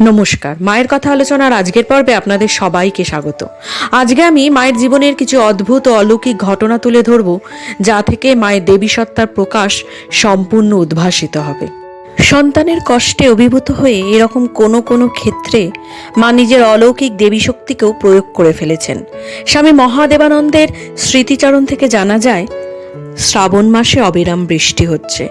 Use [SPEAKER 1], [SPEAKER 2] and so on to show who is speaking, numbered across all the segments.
[SPEAKER 1] নমস্কার। মায়ের কথা আলোচনার আজকের পর্বে আপনাদের সবাইকে স্বাগত। আজকে আমি মায়ের জীবনের কিছু অদ্ভুত ও অলৌকিক ঘটনা তুলে ধরব, যা থেকে মায়ের দেবী সত্তার প্রকাশ সম্পূর্ণ উদ্ভাসিত হবে। সন্তানের কষ্টে অভিভূত হয়ে এরকম কোনো কোনো ক্ষেত্রে মা নিজের অলৌকিক দেবী শক্তিকেও প্রয়োগ করে ফেলেছেন। স্বামী মহাদেবানন্দের স্মৃতিচারণ থেকে জানা যায় শ্রাবণ মাসে অবিরাম বৃষ্টি হচ্ছে।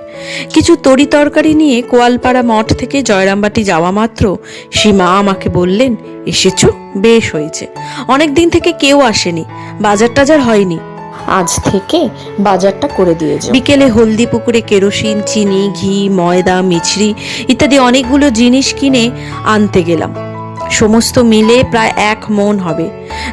[SPEAKER 1] কিছু তরি তরকারি নিয়ে কোয়ালপাড়া মঠ থেকে জয়রামবাটি যাওয়া মাত্র সীমা আমাকে বললেন এসেছ? বেশ হয়েছে। অনেক দিন থেকে কেউ আসেনি। বাজার টাজার হয়নি। আজ থেকে বাজারটা করে দিয়ে যাও। বিকেলে হলদি পুকুরে কেরোসিন চিনি ঘি ময়দা মিছরি ইত্যাদি অনেকগুলো জিনিস কিনে আনতে গেলাম। সমস্ত মিলে প্রায় এক মন হবে।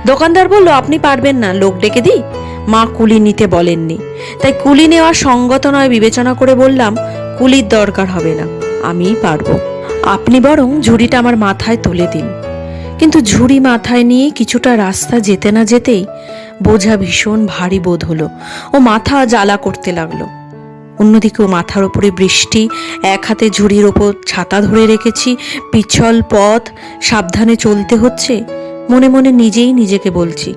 [SPEAKER 1] দোকানদার বলল আপনি পারবেন না লোক ডেকে দিই? মা কুলি নিতে বলেননি। তাই কুলি নেওয়া সঙ্গত নয় বিবেচনা করে বললাম, কুলির দরকার হবে না, আমিই পারব। আপনি বরং ঝুড়িটা আমার মাথায় তুলে দিন। কিন্তু ঝুড়ি মাথায় নিয়ে কিছুটা রাস্তা যেতে না যেতেই বোঝা ভীষণ ভারী বোধ হলো। ও মাথা জ্বালা করতে লাগল। অন্যদিকে ও মাথার ওপরে বৃষ্টি, এক হাতে ঝুড়ির ওপর ছাতা ধরে রেখেছি, পিছল পথ, সাবধানে চলতে হচ্ছে, মনে মনে নিজেই নিজেকে বলছি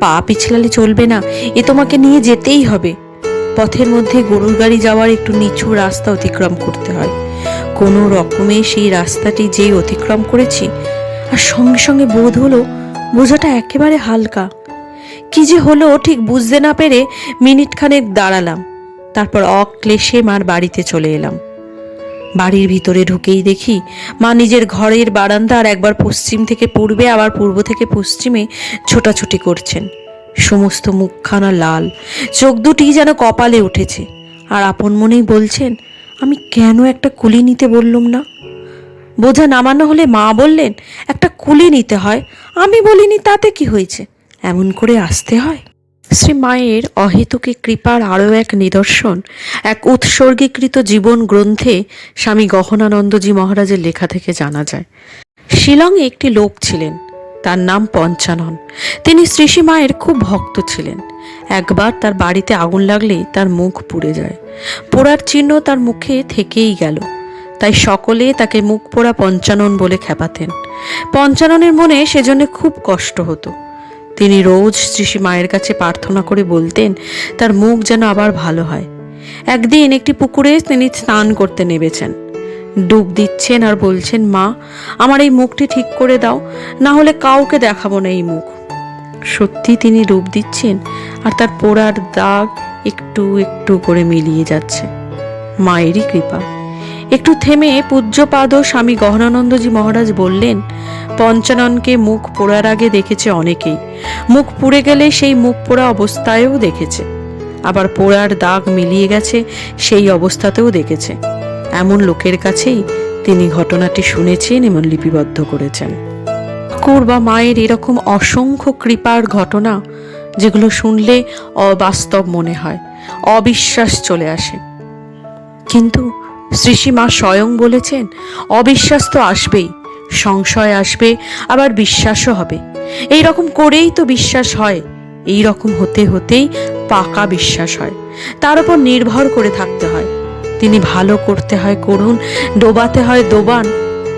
[SPEAKER 1] পা পিছলালে চলবে না, এ তোমাকে নিয়ে যেতেই হবে। পথের মধ্যে গরুর গাড়ি যাওয়ার একটু নিচু রাস্তা অতিক্রম করতে হয়। কোনো রকমে সেই রাস্তাটি যেই অতিক্রম করেছি, আর সঙ্গে সঙ্গে বোধ হলো বোঝাটা একেবারে হালকা। কি যে হলো ঠিক বুঝতে না পেরে মিনিট খানেক দাঁড়ালাম, তারপর অক্লেশে মার বাড়িতে চলে এলাম। বাড়ির ভিতরে ঢুকেই দেখি মা নিজের ঘরের বারান্দার একবার পশ্চিম থেকে পূর্বে, আবার পূর্ব থেকে পশ্চিমে ছোটাছুটি করছেন। সমস্ত মুখখানা লাল, চোখ দুটি যেন কপালে উঠেছে। আর আপন মনেই বলছেন, আমি কেন একটা কুলি নিতে বললুম না? বোঝা নামানো হলে মা বললেন, একটা কুলি নিতে হয়। আমি বলিনি তাতে কি হয়েছে? এমন করে আসতে হয়? শ্রী মায়ের অহেতুকি কৃপার আরও এক নিদর্শন, এক উৎসর্গীকৃত জীবন গ্রন্থে স্বামী গহনানন্দজি মহারাজের লেখা থেকে জানা যায়। শিলংয়ে একটি লোক ছিলেন, তার নাম পঞ্চানন। তিনি শ্রীষী মায়ের খুব ভক্ত ছিলেন। একবার তার বাড়িতে আগুন লাগলেই তার মুখ পুড়ে যায়। পোড়ার চিহ্ন তার মুখে থেকেই গেল। তাই সকলে তাকে মুখ পোড়া পঞ্চানন বলে খেপাতেন পঞ্চাননের মনে সেজন্য খুব কষ্ট হতো। তিনি রোজ শ্রী মায়ের কাছে প্রার্থনা করে বলতেন, তার মুখ যেন আবার ভালো হয়। একদিন একটি পুকুরে তিনি স্নান করতে নেমেছেন। ডুব দিচ্ছেন আর বলছেন, মা, আমার এই মুখটি ঠিক করে দাও, না হলে কাউকে দেখাবো না এই মুখ। সত্যি তিনি ডুব দিচ্ছেন আর তার পোড়ার দাগ একটু একটু করে মিলিয়ে যাচ্ছে। মায়েরই কৃপা। একটু থেমে পূজ্যপাদ স্বামী গহনানন্দজি মহারাজ বললেন পঞ্চাননকে মুখ পোড়ার আগে দেখেছে অনেকেই। মুখ পুড়ে গেলে সেই মুখ পোড়া অবস্থায়ও দেখেছে। আবার পোড়ার দাগ মিলিয়ে গেছে, সেই অবস্থাতেও দেখেছে। এমন লোকের কাছেই তিনি ঘটনাটি শুনেছেন এবং লিপিবদ্ধ করেছেন। ঠাকুর বা মায়ের এরকম অসংখ্য কৃপার ঘটনা, যেগুলো শুনলে অবাস্তব মনে হয়, অবিশ্বাস চলে আসে। কিন্তু শ্রীষী মা স্বয়ং বলেছেন, অবিশ্বাস তো আসবেই। সংশয় আসবে, আবার বিশ্বাসও হবে। এই রকম করেই তো বিশ্বাস হয় এই রকম হতে হতেই পাকা বিশ্বাস হয়। তার উপর নির্ভর করে থাকতে হয়। তিনি ভালো করতে হয় করুন, ডোবাতে হয় ডোবান,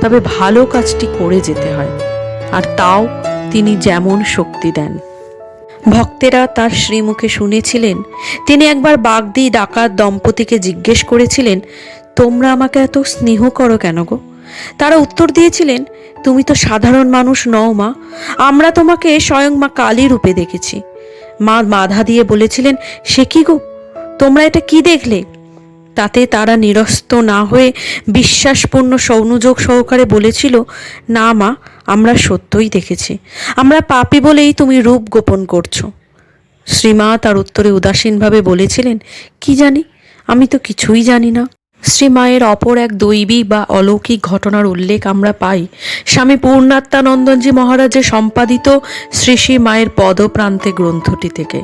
[SPEAKER 1] তবে ভালো কাজটি করে যেতে হয়। আর তাও তিনি যেমন শক্তি দেন। ভক্তেরা তার শ্রীমুখে শুনেছিলেন, তিনি একবার বাগদি ডাকাত দম্পতিকে জিজ্ঞেস করেছিলেন, তোমরা আমাকে এত স্নেহ করো কেন গো? তারা উত্তর দিয়েছিলেন, তুমি তো সাধারণ মানুষ নও মা, আমরা তোমাকে স্বয়ং মা কালী রূপে দেখেছি। মা বাধা দিয়ে বলেছিলেন, সে কি গো? তোমরা এটা কি দেখলে? তাতে তারা নিরস্ত না হয়ে বিশ্বাসপূর্ণ সৌনযোগ সহকারে বলেছিল, না মা, আমরা সত্যই দেখেছি। আমরা পাপি বলেই তুমি রূপ গোপন করছ। শ্রীমা তার উত্তরে উদাসীনভাবে বলেছিলেন, কি জানি? আমি তো কিছুই জানি না। শ্রীমায়ের অপর এক দৈবী বা অলৌকিক ঘটনার উল্লেখ আমরা পাই। স্বামী পূর্ণাত্মানন্দনজি মহারাজের সম্পাদিত শ্রী শ্রী মায়ের পদপ্রান্তে গ্রন্থটি থেকে।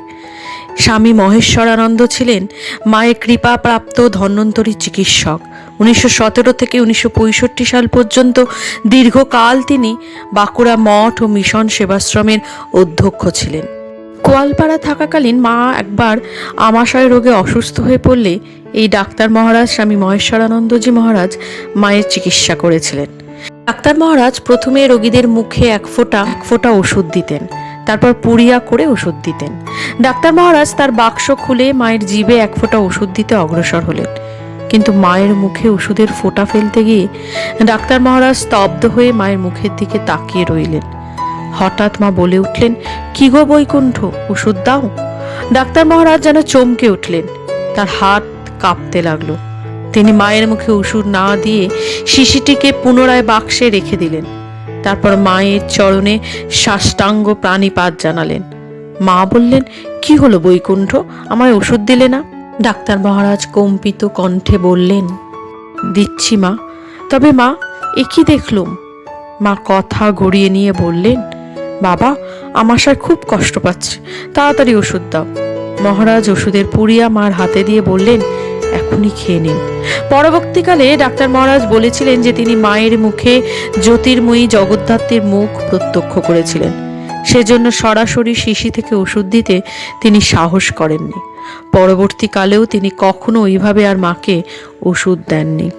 [SPEAKER 1] স্বামী মহেশ্বরানন্দ ছিলেন মায়ের কৃপাপ্রাপ্ত ধন্বন্তরী চিকিৎসক। উনিশশো সতেরো থেকে উনিশশো পঁয়ষট্টি সাল পর্যন্ত দীর্ঘকাল তিনি বাঁকুড়া মঠ ও মিশন সেবাশ্রমের অধ্যক্ষ ছিলেন। কোয়ালপাড়া থাকাকালীন মা একবার আমাশয় রোগে অসুস্থ হয়ে পড়লে এই ডাক্তার মহারাজ স্বামী মহেশ্বরানন্দজি মহারাজ মায়ের চিকিৎসা করেছিলেন। ডাক্তার মহারাজ প্রথমে রোগীদের মুখে এক ফোঁটা এক ফোঁটা ওষুধ দিতেন, তারপর পুড়িয়া করে ওষুধ দিতেন। ডাক্তার মহারাজ তার বাক্স খুলে মায়ের জিভে এক ফোঁটা ওষুধ দিতে অগ্রসর হলেন। কিন্তু মায়ের মুখে ওষুধের ফোঁটা ফেলতে গিয়ে ডাক্তার মহারাজ স্তব্ধ হয়ে মায়ের মুখের দিকে তাকিয়ে রইলেন। হঠাৎ মা বলে উঠলেন, কি গো বৈকুণ্ঠ, ওষুধ দাও? ডাক্তার মহারাজ যেন চমকে উঠলেন, তার হাত কাঁপতে লাগল। তিনি মায়ের মুখে ওষুধ না দিয়ে শিশিটিকে পুনরায় বাক্সে রেখে দিলেন। তারপর মায়ের চরণে সাষ্টাঙ্গ প্রাণীপাত জানালেন। মা বললেন, কি হলো বৈকুণ্ঠ, আমায় ওষুধ দিলে না? ডাক্তার মহারাজ কম্পিত কণ্ঠে বললেন, দিচ্ছি মা, তবে মা, এ কি দেখলুম? মা কথা গড়িয়ে নিয়ে বললেন বাবা আমাশায় খুব কষ্ট পাচ্ছে। তাড়াতাড়ি ওষুধ দাও। মহারাজ ওষুধের পুড়িয়া মার হাতে দিয়ে বললেন, এখনই খেয়ে নিন। পরবর্তীকালে ডাক্তার মহারাজ বলেছিলেন যে তিনি মায়ের মুখে জ্যোতির্ময়ী জগদ্ধাত্রীর মুখ প্রত্যক্ষ করেছিলেন। সেজন্য সরাসরি শিশি থেকে ওষুধ দিতে তিনি সাহস করেননি। পরবর্তীকালেও তিনি কখনো ওইভাবে আর মাকে ওষুধ দেননি।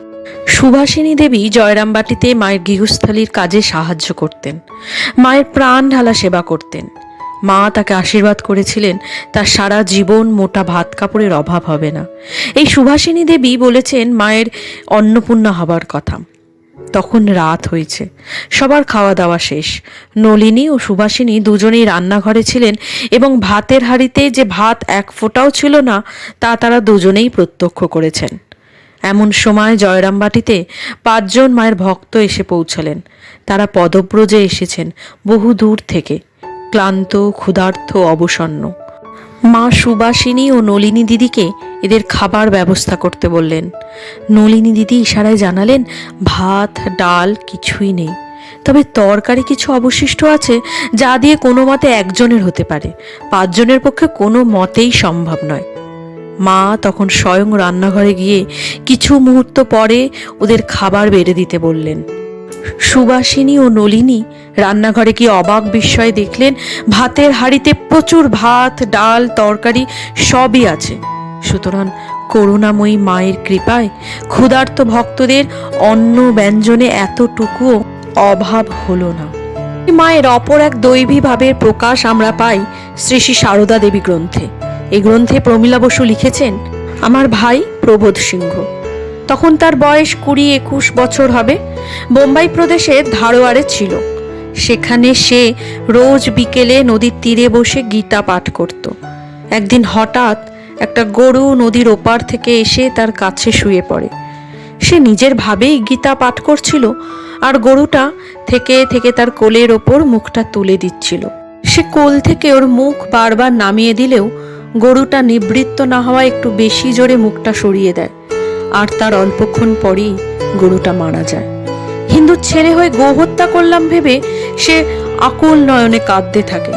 [SPEAKER 1] সুভাষিনী দেবী জয়রামবাটিতে মায়ের গৃহস্থালির কাজে সাহায্য করতেন। মায়ের প্রাণ ঢালা সেবা করতেন। মা তাকে আশীর্বাদ করেছিলেন, তার সারা জীবন মোটা ভাত কাপড়ের অভাব হবে না। এই সুভাষিনী দেবী বলেছেন, মায়ের অন্নপূর্ণা হবার কথা। তখন রাত হয়েছে, সবার খাওয়া দাওয়া শেষ। নলিনী ও সুভাষিনী দুজনেই রান্নাঘরে ছিলেন এবং ভাতের হাঁড়িতে যে ভাত এক ফোঁটাও ছিল না, তা তারা দুজনেই প্রত্যক্ষ করেছেন। এমন সময় জয়রামবাটিতে পাঁচজন মায়ের ভক্ত এসে পৌঁছালেন। তারা পদব্রজে এসেছেন, বহু দূর থেকে, ক্লান্ত, ক্ষুধার্ত, অবসন্ন। মা সুবাসিনী ও নলিনী দিদিকে এদের খাবার ব্যবস্থা করতে বললেন। নলিনী দিদি ইশারায় জানালেন, ভাত, ডাল কিছুই নেই। তবে তরকারি কিছু অবশিষ্ট আছে যা দিয়ে কোনো মতে একজনের হতে পারে। পাঁচজনের পক্ষে কোনো মতেই সম্ভব নয়। মা তখন স্বয়ং রান্নাঘরে গিয়ে কিছু মুহূর্ত পরে ওদের খাবার বেড়ে দিতে বললেন। সুবাসিনী ও নলিনী রান্নাঘরে কি অবাক বিস্ময়ে দেখলেন, ভাতের হাঁড়িতে প্রচুর ভাত, ডাল, তরকারি সবই আছে। সুতরাং করুণাময়ী মায়ের কৃপায় ক্ষুধার্ত ভক্তদের অন্ন ব্যঞ্জনে এতটুকুও অভাব হলো না। মায়ের অপর এক দৈবী ভাবের প্রকাশ আমরা পাই শ্রী শ্রী সারদা দেবী গ্রন্থে। এই গ্রন্থে প্রমীলা বসু লিখেছেন, আমার ভাই প্রবোধ সিংহ। তখন তার বয়স কুড়ি একুশ বছর হবে। বোম্বাই প্রদেশে ধারোয়ারে ছিল। সেখানে সে রোজ বিকেলে নদীর তীরে বসে গীতা পাঠ করত। একদিন হঠাৎ একটা গরু নদীর ওপার থেকে এসে তার কাছে শুয়ে পড়ে। সে নিজের ভাবেই গীতা পাঠ করছিল আর গরুটা থেকে থেকে তার কোলের ওপর মুখটা তুলে দিচ্ছিল। সে কোল থেকে ওর মুখ বারবার নামিয়ে দিলেও গরুটা নিবৃত্ত না হওয়া একটু বেশি জোরে মুখটা সরিয়ে দেয়। আর তার অল্পক্ষণ পরেই গরুটা মারা যায়। হিন্দুর ছেলে হয়ে গোহত্যা করলাম ভেবে সে আকুল নয়নে কাঁদতে থাকে।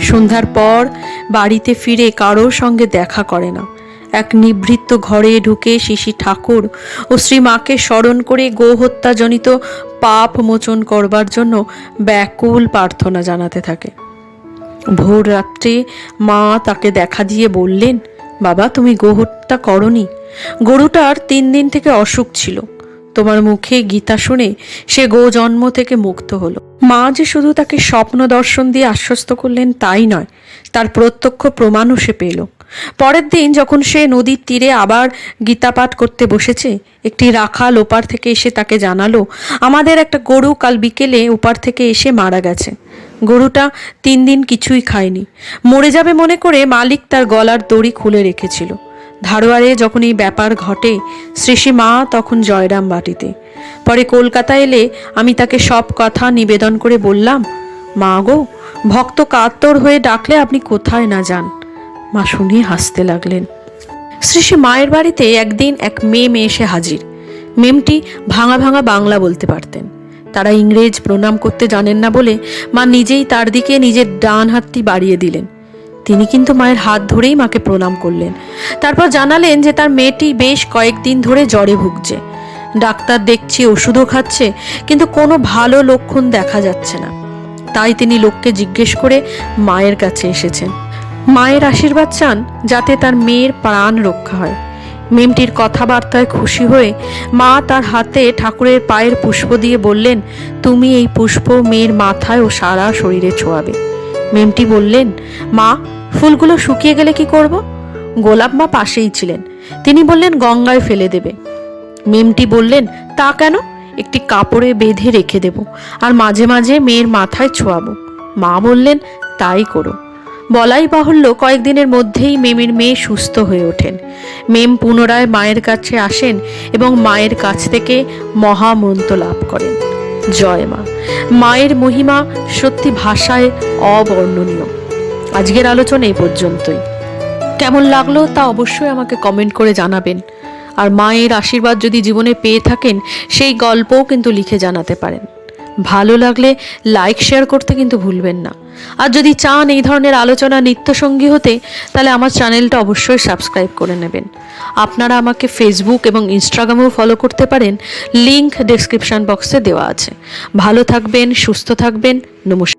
[SPEAKER 1] সন্ধ্যার পর বাড়িতে ফিরে কারোর সঙ্গে দেখা করে না। এক নিবৃত্ত ঘরে ঢুকে শিশি ঠাকুর ও শ্রীমাকে স্মরণ করে গোহত্যাজনিত পাপ মোচন করবার জন্য ব্যাকুল প্রার্থনা জানাতে থাকে। ভোর রাত্রে মা তাকে দেখা দিয়ে বললেন, বাবা, তুমি গোহত্যা করনি। গরুটার তিন দিন থেকে অসুখ ছিল। তোমার মুখে গীতা শুনে সে গো জন্ম থেকে মুক্ত হলো। মা যে শুধু তাকে স্বপ্ন দর্শন দিয়ে আশ্বস্ত করলেন তাই নয়, তার প্রত্যক্ষ প্রমাণও সে পেল। পরের দিন যখন সে নদীর তীরে আবার গীতাপাঠ করতে বসেছে, একটি রাখাল ওপার থেকে এসে তাকে জানালো, আমাদের একটা গরু কাল বিকেলে ওপার থেকে এসে মারা গেছে। গরুটা তিন দিন কিছুই খায়নি। মরে যাবে মনে করে মালিক তার গলার দড়ি খুলে রেখেছিল। ধারোয়ারে যখন এই ব্যাপার ঘটে শ্রীষী মা তখন জয়রাম বাটিতে। পরে কলকাতা এলে আমি তাকে সব কথা নিবেদন করে বললাম, মা গো, ভক্ত কাতর হয়ে ডাকলে আপনি কোথায় না যান? মা শুনিয়ে হাসতে লাগলেন। শ্রীষী মায়ের বাড়িতে একদিন এক মেয়ে এসে হাজির। মেমটি ভাঙা ভাঙা বাংলা বলতে পারতেন। তারা ইংরেজ প্রণাম করতে জানেন না বলে মা নিজেই তার দিকে নিজের ডান হাতটি বাড়িয়ে দিলেন। তিনি কিন্তু মায়ের হাত ধরেই মাকে প্রণাম করলেন। তারপর জানালেন যে তার মেয়েটি বেশ কয়েকদিন ধরে জ্বরে ভুগছে। ডাক্তার দেখছি ওষুধও খাচ্ছে, কিন্তু কোনো ভালো লক্ষণ দেখা যাচ্ছে না। তাই তিনি লোককে জিজ্ঞেস করে মায়ের কাছে এসেছেন। মায়ের আশীর্বাদ চান যাতে তার মেয়ের প্রাণ রক্ষা হয়। মেমটির কথাবার্তায় খুশি হয়ে মা তার হাতে ঠাকুরের পায়ের পুষ্প দিয়ে বললেন, তুমি এই পুষ্প মেয়ের মাথায় ও সারা শরীরে ছোঁয়াবে। মেমটি বললেন, মা, ফুলগুলো শুকিয়ে গেলে কি করব? গোলাপ মা পাশেই ছিলেন। তিনি বললেন, গঙ্গায় ফেলে দেবে। মেমটি বললেন, তা কেন? একটি কাপড়ে বেঁধে রেখে দেব, আর মাঝে মাঝে মেয়ের মাথায় ছোঁয়াবো। মা বললেন, তাই করো। বলাই বাহুল্য কয়েকদিনের মধ্যেই মেমের মেয়ে সুস্থ হয়ে ওঠেন। মেম পুনরায় মায়ের কাছে আসেন এবং মায়ের কাছ থেকে মহামন্ত্র লাভ করেন। জয় মা। মায়ের মহিমা সত্যি ভাষায় অবর্ণনীয়। আজকের আলোচনা এই পর্যন্তই। কেমন লাগল তা অবশ্যই আমাকে কমেন্ট করে জানাবেন। আর মায়ের আশীর্বাদ যদি জীবনে পেয়ে থাকেন, সেই গল্পও কিন্তু লিখে জানাতে পারেন। ভালো লাগলে লাইক শেয়ার করতে কিন্তু ভুলবেন না। আর যদি চান এই ধরনের আলোচনা নিত্যসঙ্গী হতে, তাহলে আমার চ্যানেলটা অবশ্যই সাবস্ক্রাইব করে নেবেন। আপনারা আমাকে ফেসবুক এবং ইনস্টাগ্রামেও ফলো করতে পারেন। লিংক ডেসক্রিপশন বক্সে দেওয়া আছে। ভালো থাকবেন, সুস্থ থাকবেন, নমস্কার।